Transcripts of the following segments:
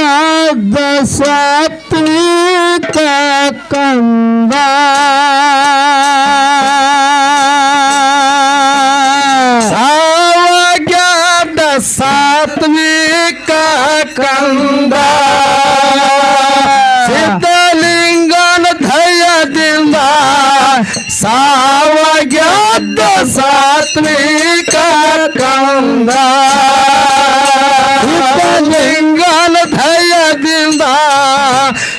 ಸಾವಗ್ಯದ ಸಾತ್ವಿಕ ಕಂದ ಸಾವಗ್ಯದ ಸಾತ್ವಿಕ ಕಂದ ಸಿದ್ಧಲಿಂಗನ ದಯದಿಂದ ಸಾವಗ್ಯದ ಸಾತ್ವಿಕ ಕಂದ ಸಿದ್ಧಲಿಂಗನ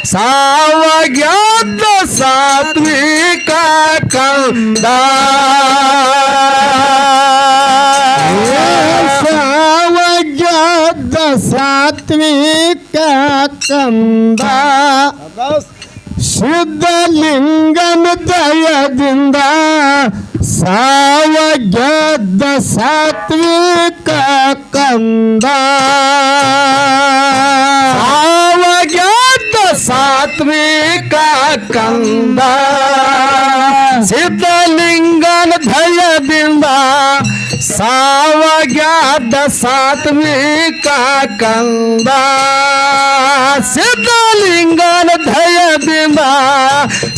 ಸಾವಗ್ಯದ ಸಾತ್ವಿಕ ಕಂದ. ಸಾವಗ್ಯದ ಸಾತ್ವಿಕ ಕಂದ. ಸಿದ್ಧಲಿಂಗನ ದಯದಿಂದ ಸಾವಗ್ಯದ ಸಾತ್ವಿಕ ಕಂದ. ಸಾವಗ್ಯದ ಸಾತ್ವಿಕ ಕಂದ ಸಿದ್ಧಲಿಂಗನ ದಯದಿಂದ ಸಾವಗ್ಯದ ಸಾತ್ವಿಕ ಕಂದ ಸಿದ್ಧಲಿಂಗನ ದಯದಿಂದ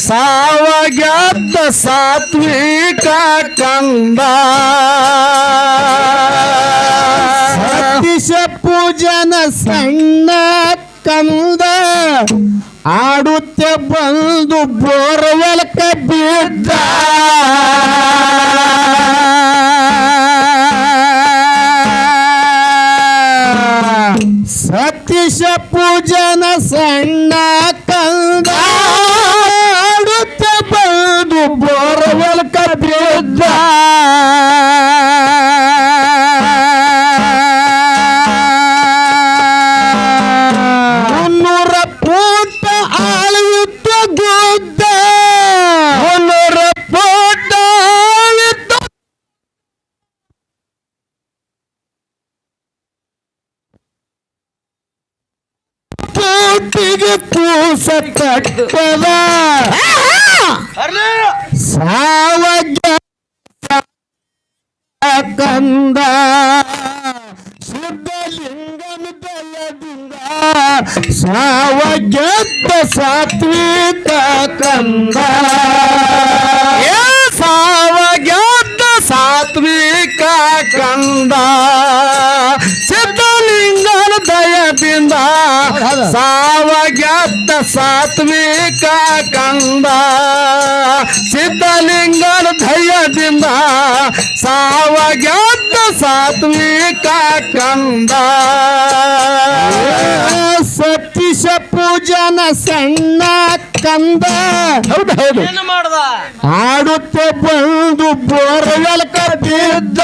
ಸಾವಗ್ಯದ ಸಾತ್ವಿಕ ಕಂದ ಸತೀಶ ಪೂಜನ ಸಣ್ಣ ಕಂದ ಆಡುತ್ತೆ ಬಂದು ಬೋರ್ವೆಲ್ಕ ಬಿದ್ದ. ಸತೀಶ ಪೂಜನ ಸಣ್ಣ ಕಂದ ಆಡುತ್ತೆ ಬಂದು ಬೋರ್ವೆಲ್ಕ ಬಿದ್ದ. ಪೂಟಿಗೆ ಪೂಸ ಕಟ್ಟದ ಸಾವಗ್ಯ ಕಂದ ಶುದ್ಧಲಿಂಗನ ದಯದಿಂದ ಸಾವಗ್ಯದ ಸಾತ್ವಿಕ ಕಂದ ಸಾವಗ್ಯದ ಸಾತ್ವಿಕ ಕಂದ ಸಾವಗ್ಯದ ಸಾತ್ವಿಕ ಕಂದ ಸಿದ್ಧಲಿಂಗನ ಧೈರ್ಯದಿಂದ ಸಾವಗ್ಯದ ಸಾತ್ವಿಕ ಕಂದ. ಸತೀಶ ಪೂಜನ ಸಣ್ಣ ಕಂದ. ಹೌದು ಹೌದು. ಏನು ಮಾಡ್ದ? ಆಡುತ್ತೆ ಬಂದು ಬೋರ್ವೆಲ್ ಕದ್ದಿದ್ದ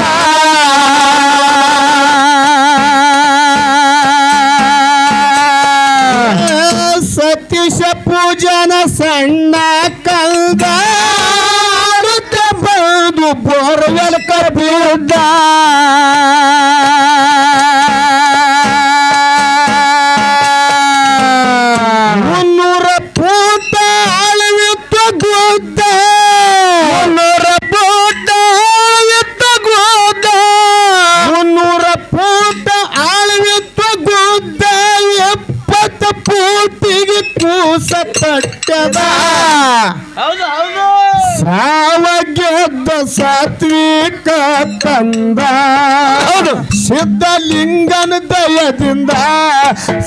ಕದ್ದಿದ್ದ ಮುನ್ನೂರ ಪೂತ ಆಳವಿತ್ತು ಗುದ್ದ ಮುನ್ನೂರ ಪೂತ ಆಳವಿತ್ತು ಗುದ್ದ ಮುನ್ನೂರ ಪೂತ ಗುದ್ದ ಎಪ್ಪತ್ತು ಕೂಸ ಸಾವಗ್ಯದ ಸಾತ್ವಿಕ ಕಂದ ಸಿದ್ಧಲಿಂಗನ ದಯದಿಂದ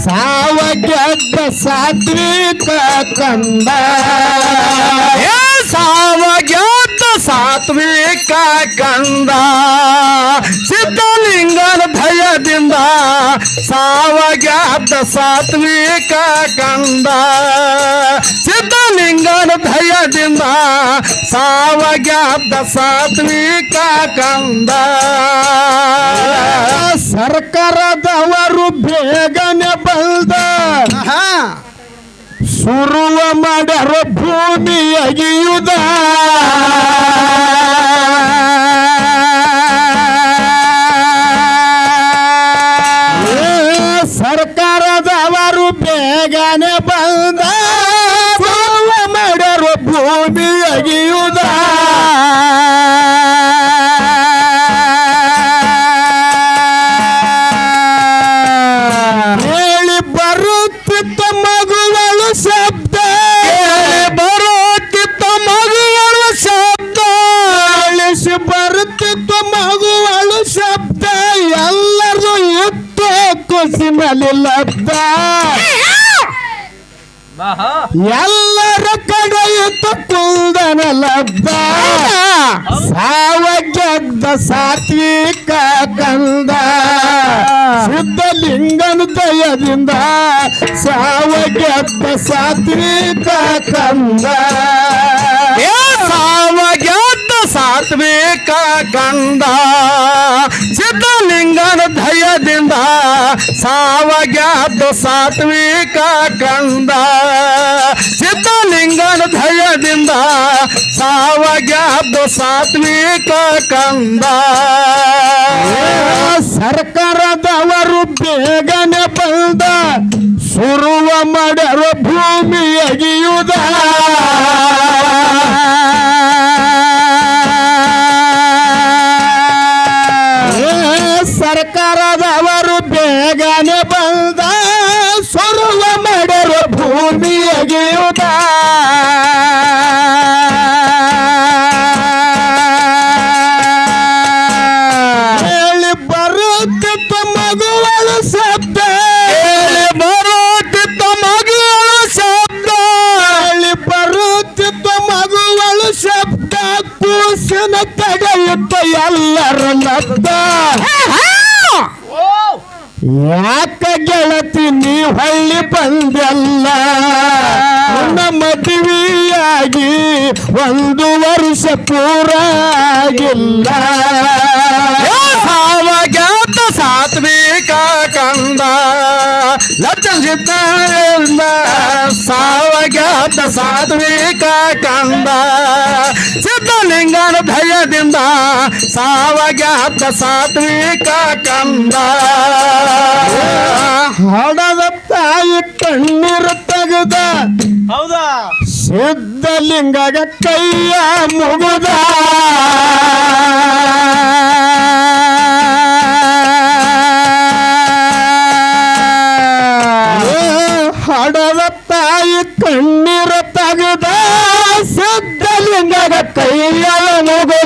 ಸಾವಗ್ಯದ ಸಾತ್ವಿಕ ಕಂದ ಸಾವ ಸಾವಗ್ಯದ ಸಾತ್ವಿಕ ಕಂದ ಸಿದ್ಧಲಿಂಗನ ಭಯದಿಂದ ಸಾವಗ್ಯದ ಸಾತ್ವಿಕ ಕಂದ ಸಿದ್ಧಲಿಂಗನ ಸಾವಗ್ಯಾದ ಸಾತ್ವಿಕ ಕಂದ. ಸರ್ಕಾರದವರು ಬೇಗನೆ ಬಂದ. ಸುರುವ ಮಾಡ್ಯಾರ ಭೂಮಿ ಅಗಿಯುದ ಒಗೆಯುವುದ ಹೇಳಿ ಬರುತ್ತಿದ್ದ ಮಗುಗಳು ಶಬ್ದ. ಬರುತ್ತಿದ್ದ ಮಗುಗಳು ಶಬ್ದ. ಅಳಿಸಿ ಬರುತ್ತಿದ್ದ ಮಗುಗಳು ಶಬ್ದ. ಎಲ್ಲರೂ ಇತ್ತು ಕುಸಿನಲ್ಲಿ ಲಬ್ಧ. ಎಲ್ಲ ಸಾವ ಗೆದ್ದ ಸಾತ್ವಿಕ ಕಂದ. ಶುದ್ಧಲಿಂಗನ ದಯದಿಂದ ಸಾವ ಗೆದ್ದ ಸಾತ್ವಿಕ ಕಂದ. ಸಾವಗ್ಯಾದ ಸಾತ್ವಿಕ ಕಂದ, ಸಿದ್ಧಲಿಂಗನ ಧಯದಿಂದ ಸಾವಗ್ಯಾದ ಸಾತ್ವಿಕ ಕಂದ, ಸಿದ್ಧಲಿಂಗನ ಧಯದಿಂದ ಸಾವಗ್ಯಾದ ಸಾತ್ವಿಕ ಕಂದ. ಸರ್ಕಾರದವರು ಬೇಗನೆ ಬಂದ ಸುರುವ ಮಾಡರು ಭೂಮಿ ಸರ್ಕಾರದವರು ಬೇಗನೆ ಬಂದ ಸುರುವ ಮಾಡರು ಭೂಮಿ ಅಗಿಯುವುದ ಹೇಳಿ ಬರುತ್ತಿತ್ತು ಮಗುವಳ ಶಬ್ದ. ಹೇಳಿ ಬರುತ್ತಿತ್ತು ಮಗುವಳ ಶಬ್ದ. ತಡೆಯುತ್ತ ಎಲ್ಲರ ಓ ಯಾಕ ಗೆಳತಿ ನೀ ಹಳ್ಳಿ ಬಂದಲ್ಲ? ನನ್ನ ಮದುವೆಯಾಗಿ ಒಂದು ವರ್ಷ ಪೂರ ಆಗಿಲ್ಲ. ಸಾವಗ್ಯಾತ ಸಾತ್ವಿಕ ಕಂದ. ಲಕ್ಷಿತ ಸಾವಗ್ಯಾತ ಸಾತ್ವಿಕ ಕಂದ ಸಿದ್ಧಲಿಂಗನ ಭಯದಿಂದ ಸಾವಗ್ಯಾತ ಸಾತ್ವಿಕ ಕಂದ ಹಡದ ತಾಯಿ ಕಣ್ಣೀರು ತೆಗೆದ ಹೌದಾ? ಸಿದ್ಧಲಿಂಗಗ ಕೈಯ ಮುಗುದ. ಕಣ್ಣೀರ ತಗದ ಸಿದ್ಧಲಿಂಗಗ ಕೈಯ ಮುಗುದ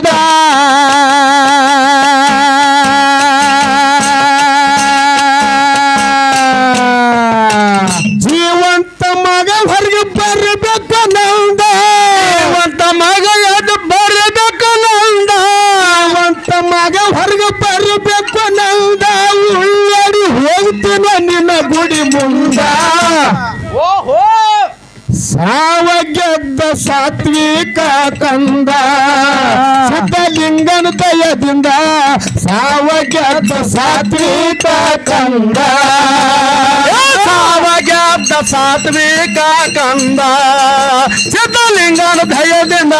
ಸಾತ್ವಿಕ ಕಂದ. ಸಿದ್ಧಲಿಂಗನ ದಯದಿಂದ ಸಾವ ಗೆದ್ದ ಸಾತ್ವಿಕ ಕಂದ. ಸಾವಗ್ಯಾದ ಸಾತ್ವಿಕ ಕಂದ. ಸಿದ್ಧಲಿಂಗನ ಭಯದಿಂದ